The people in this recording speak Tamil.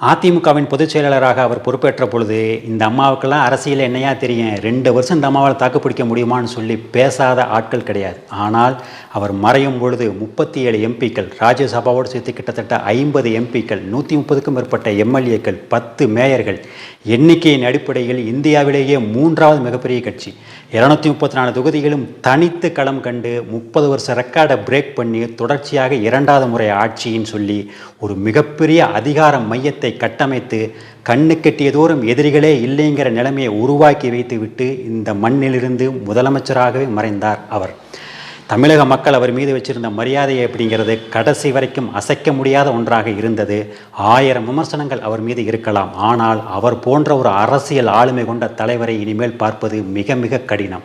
அதிமுகவின் பொதுச் செயலாளராக அவர் பொறுப்பேற்ற பொழுது இந்த அம்மாவுக்கெல்லாம் அரசியல் என்னையா தெரியும்? ரெண்டு வருஷம் இந்த அம்மாவால் தாக்குப்பிடிக்க முடியுமான்னு சொல்லி பேசாத ஆட்கள் கிடையாது. ஆனால் அவர் மறையும் பொழுது முப்பத்தி ஏழு எம்பிக்கள் ராஜ்யசபாவோடு சேர்த்து கிட்டத்தட்ட ஐம்பது எம்பிக்கள் நூற்றி முப்பதுக்கும் மேற்பட்ட எம்எல்ஏக்கள் பத்து மேயர்கள் எண்ணிக்கையின் அடிப்படையில் இந்தியாவிலேயே மூன்றாவது மிகப்பெரிய கட்சி. இருநூத்தி முப்பத்தி நாலு தொகுதிகளும் தனித்து களம் கண்டு முப்பது வருஷ ரெக்கார்டை பிரேக் பண்ணி தொடர்ச்சியாக இரண்டாவது முறை ஆட்சின்னு சொல்லி ஒரு மிகப்பெரிய அதிகார மையத்தை கட்டமைத்து கண்ணு கெட்டிய எதிரிகளே இல்லைங்கிற நிலைமையை உருவாக்கி வைத்துவிட்டு இந்த மண்ணிலிருந்து முதலமைச்சராகவே மறைந்தார் அவர். தமிழக மக்கள் அவர் மீது வச்சிருந்த மரியாதை அப்படிங்கிறது கடைசி வரைக்கும் அசைக்க முடியாத ஒன்றாக இருந்தது. ஆயிரம் விமர்சனங்கள் அவர் மீது இருக்கலாம். ஆனால் அவர் போன்ற ஒரு அரசியல் ஆளுமை கொண்ட தலைவரை இனிமேல் பார்ப்பது மிக மிக கடினம்.